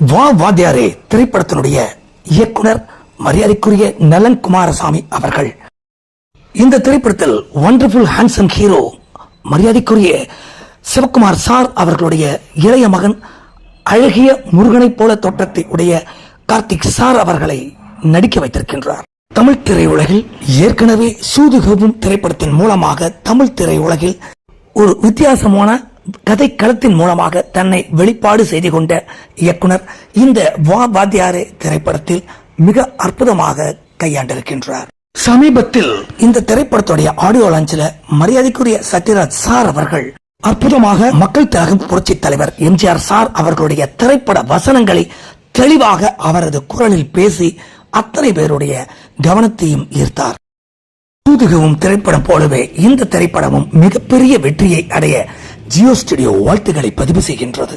வா வாத்தியாரே திரைப்படத்தினுடைய இயக்குனர் மரியாதைக்குரிய நலன் குமாரசாமி அவர்கள். இந்த திரைப்படத்தில் ஒண்டர்ஃபுல் ஹேண்ட்ஸம் ஹீரோ மரியாதைக்குரிய சிவகுமார் சார் அவர்களுடைய இளைய மகன் அழகிய முருகனைப் போல தோற்றத்தை உடைய கார்த்திக் சார் அவர்களை நடிக்க வைத்திருக்கின்றார். தமிழ் திரையுலகில் ஏற்கனவே சூதுகவும் திரைப்படத்தின் மூலமாக தமிழ் திரையுலகில் ஒரு வித்தியாசமான கதை களத்தின் மூலமாக தன்னை வெளிப்பாடு செய்து கொண்ட இயக்குனர் இந்த வா வாத்தியாரே திரைப்படத்தில் மிக அற்புதமாக கையாண்டிருக்கின்றார். சமீபத்தில் இந்த திரைப்படத்துடைய ஆடியோ லான்ச்சில் மரியாதைக்குரிய சத்யராஜ் சார் அவர்கள் அற்புதமாக மக்கள் திலகம் புரட்சி தலைவர் எம்ஜிஆர் சார் அவர்களுடைய திரைப்பட வசனங்களை தெளிவாக அவரது குரலில் பேசி அத்தனை பேருடைய கவனத்தையும் ஈர்த்தார். தூதுகவும் திரைப்படம் போலவே இந்த திரைப்படமும் மிகப்பெரிய வெற்றியை அடைய ஜியோ ஸ்டுடியோ வாழ்த்துக்களை பதிவு செய்கின்றது.